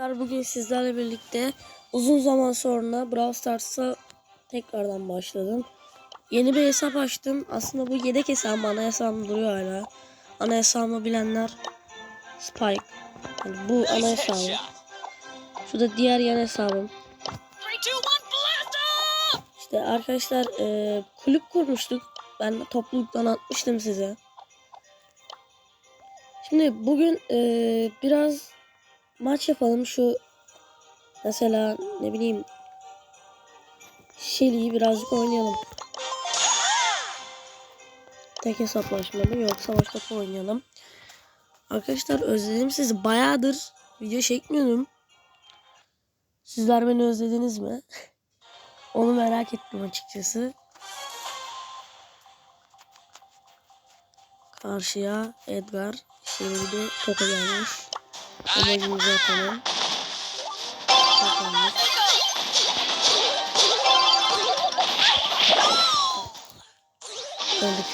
Arkadaşlar bugün sizlerle birlikte uzun zaman sonra Brawl Stars'a tekrardan başladım. Yeni bir hesap açtım. Aslında bu yedek hesabım ana hesabım duruyor hala. Ana hesabımı bilenler Spike. Yani bu ana hesabım. Şu da diğer yan hesabım. İşte arkadaşlar e, kulüp kurmuştuk. Ben topluluktan atmıştım size. Şimdi bugün e, biraz maç yapalım. Şu mesela ne bileyim Shelly'yi birazcık oynayalım. Tek hesaplaşma mı yok savaş topu oynayalım. Arkadaşlar özledim sizi. Bayağıdır video çekmiyordum. Sizler beni özlediniz mi? Onu merak ettim açıkçası. Karşıya Edgar. Şimdi de Koko gelmiş. Amacımızı atalım. Bakalım. Öldük.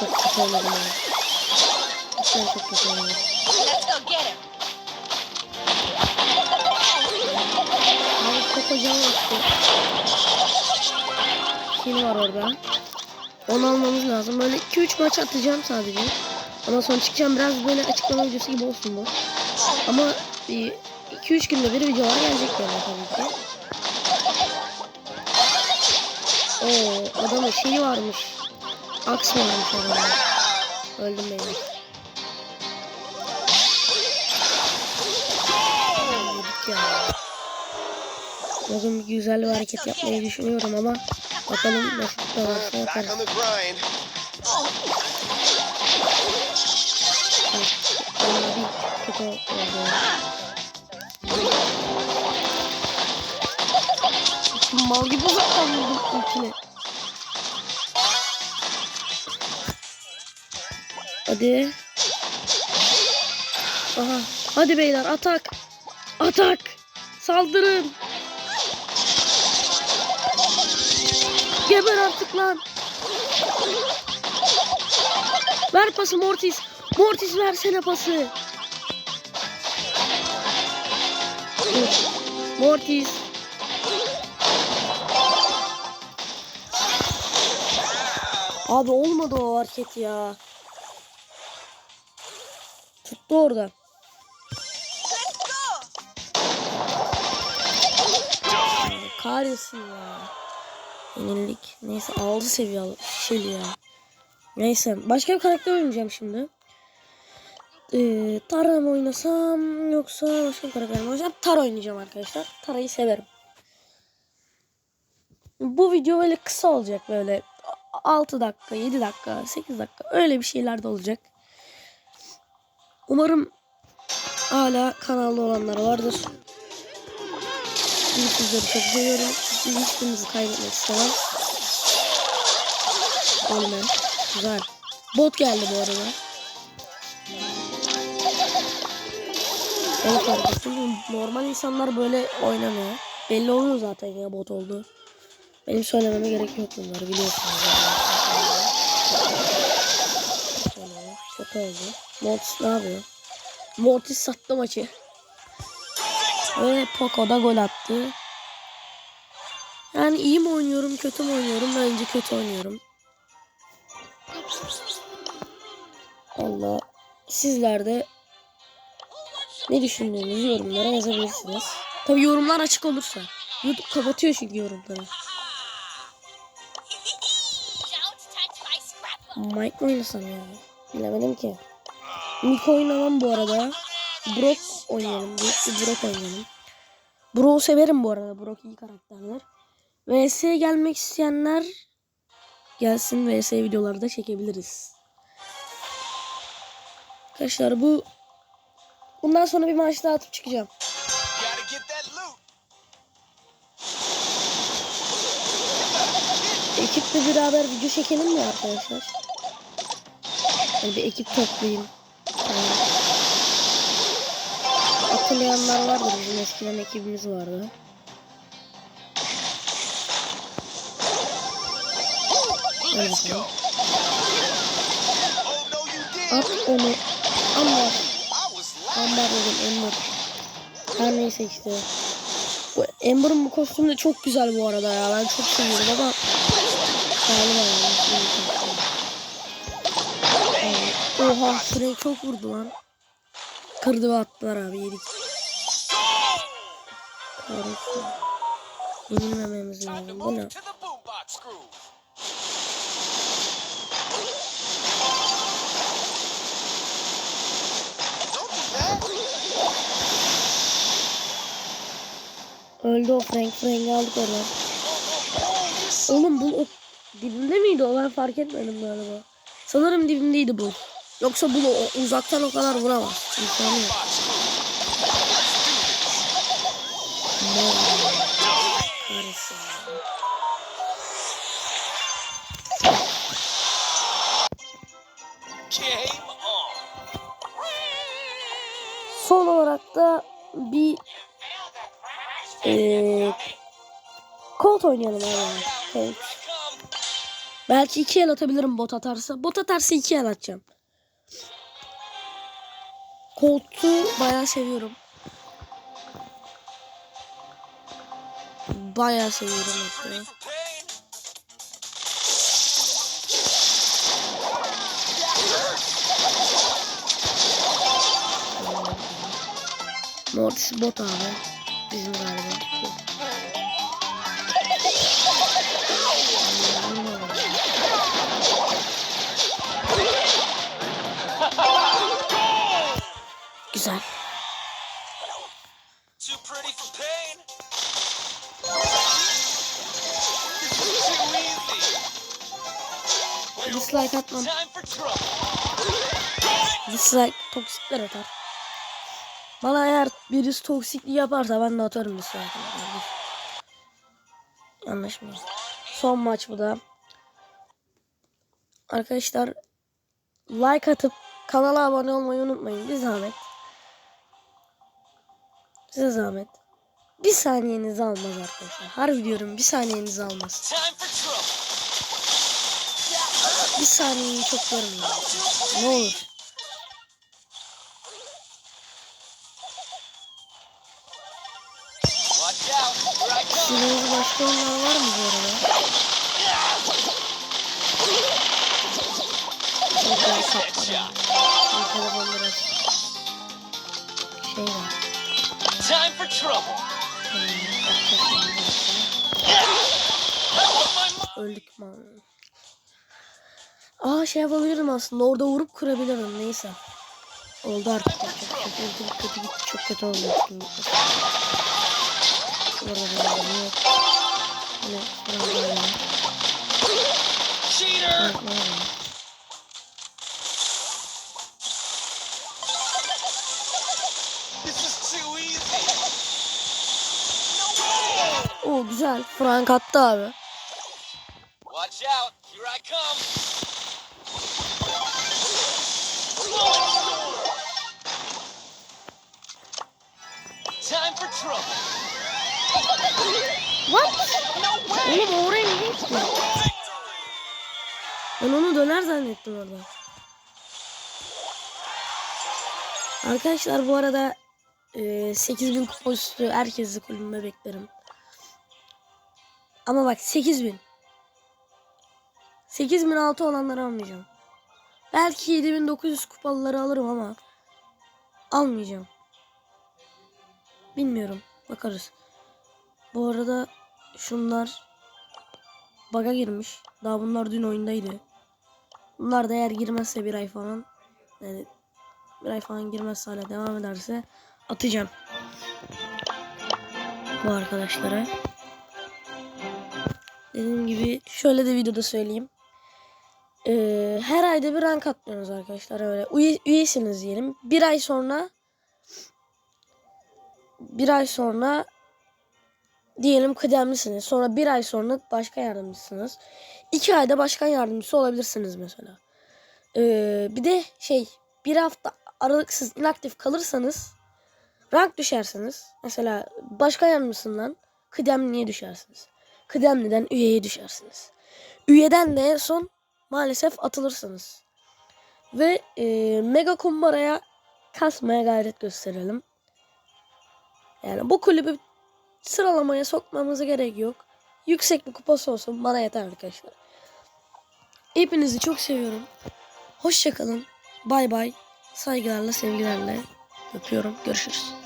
Çok kötü oynadım abi. Cidden çok kötü oynadım. Abi Koko can attı. Kim var orada? Onu almamız lazım. Böyle 2-3 maç atacağım sadece. Ondan sonra çıkacağım biraz böyle açıklama videosu gibi olsun bu. Ama 2-3 günde bir videolar gelecek yani tabii ki. Oo adamın şeyi varmış. Aks varmış adamın. Öldüm. Yedik ya. Bugün güzel bir hareket yapmayı düşünüyorum ama bakalım nasıl tutarsa Back yaparız. Kötü oldu. Mal gibi uzaktan vurdum ultini. Hadi. Aha. Hadi beyler atak. Atak. Saldırın. Geber artık lan. Ver pası Mortis. Mortis versene pası. Mortis. Abi olmadı o hareket ya. Tuttu orada. Kahretsin ya. Yenildik. Neyse 6 seviye al- ya. Neyse başka bir karakter oynayacağım şimdi. Ee, Tara mı oynasam yoksa başka bir karakter mi oynayacağım? Tara oynayacağım arkadaşlar. Tara'yı severim. Bu video böyle kısa olacak böyle 6 dakika, 7 dakika, 8 dakika öyle bir şeyler de olacak. Umarım hala kanalda olanlar vardır. Şimdi sizleri çok seviyorum. Sizi hiçbirinizi kaybetmek istemem. Ölme. Güzel. Bot geldi bu arada. Evet arkadaşlar normal insanlar böyle oynamıyor. Belli oluyor zaten ya bot oldu. Benim söylememe gerek yok bunları biliyorsunuz. Kötü oldu. Mortis ne yapıyor? Mortis sattı maçı. Ve Poco da gol attı. Yani iyi mi oynuyorum, kötü mü oynuyorum? Bence kötü oynuyorum. Allah. Sizler de ne düşündüğünüzü yorumlara yazabilirsiniz. Tabi yorumlar açık olursa. YouTube kapatıyor çünkü yorumları. Mike mi oynasam ya? Bilemedim ki. Miko oynamam bu arada. Brock oynayalım. Büyük Brock oynayalım. Brock'u severim bu arada. Brock iyi karakterler. VS'ye gelmek isteyenler gelsin VS videoları da çekebiliriz. Arkadaşlar bu bundan sonra bir maç daha atıp çıkacağım. Ekiple beraber video çekelim mi arkadaşlar? Yani bir ekip toplayayım. Yani hatırlayanlar vardır bizim eskiden ekibimiz vardı. Did. At onu. Amma. Lying. dedim Emre. Her neyse işte. Bu Amber'ın bu kostümü de çok güzel bu arada ya. Ben çok seviyorum ama galiba yani. Evet. Oha Frank çok vurdu lan. Kırdı ve attılar abi yedik. Kahretsin. Yenilmememiz lazım. Bu ne? Öldü o Frank. Frank'i aldık oradan. Oğlum bu o dibinde miydi o ben fark etmedim galiba. Sanırım dibindeydi bu. Yoksa bu o- uzaktan o kadar vuramaz. İmkanı yok. Kahretsin. Son olarak da Colt oynayalım abi. Come. Belki iki el atabilirim bot atarsa. Bot atarsa iki el atacağım. Colt'u bayağı seviyorum. Bayağı seviyorum hatta. Mortis bot abi. Bizim galiba. Too pretty for pain? Dislike atmam. Dislike toksikler atar. Bana eğer birisi toksikliği yaparsa ben de atarım dislike. Anlaşmıyoruz. Son maç bu da. Arkadaşlar like atıp kanala abone olmayı unutmayın. Bir zahmet. Size zahmet. Bir saniyenizi almaz arkadaşlar. Harbi diyorum bir saniyenizi almaz. Bir saniyeyi çok görmeyin. Ne olur. Silahınız başka oyunlar var mı bu arada? Çok güzel saplar. Bu telefon biraz şey var. Time for trouble. Hmm, şimdi. Öldük mü? Aa şey yapabilirim aslında. Orada vurup kırabilirim. Neyse. Oldu artık. Çok, çok, çok, kötü gitti. Çok kötü oldu. Orada böyle böyle. Güzel. Frank attı abi. Watch out. Here I come. Time for trouble. What? Oğlum oraya niye gitti? Ben onu döner zannettim orada. Arkadaşlar bu arada e, 8000 kupa üstü herkesi kulübüme beklerim. Ama bak 8000. 8000 altı olanları almayacağım. Belki 7900 kupalıları alırım ama almayacağım. Bilmiyorum. Bakarız. Bu arada şunlar baga girmiş. Daha bunlar dün oyundaydı. Bunlar da eğer girmezse bir ay falan yani bir ay falan girmezse hala devam ederse atacağım. Bu arkadaşlara. Dediğim gibi şöyle de videoda söyleyeyim. Ee, her ayda bir rank atlıyorsunuz arkadaşlar. Öyle üye, üyesiniz diyelim. Bir ay sonra bir ay sonra diyelim kıdemlisiniz. Sonra bir ay sonra başkan yardımcısınız. İki ayda başkan yardımcısı olabilirsiniz mesela. Ee, bir de şey bir hafta aralıksız inaktif kalırsanız rank düşersiniz. Mesela başkan yardımcısından kıdemliye düşersiniz. Kıdemliden üyeye düşersiniz. Üyeden de en son maalesef atılırsınız. Ve e, mega kumbaraya kasmaya gayret gösterelim. Yani bu kulübü sıralamaya sokmamıza gerek yok. Yüksek bir kupası olsun bana yeter arkadaşlar. Hepinizi çok seviyorum. Hoşçakalın. Bay bay. Saygılarla, sevgilerle öpüyorum. Görüşürüz.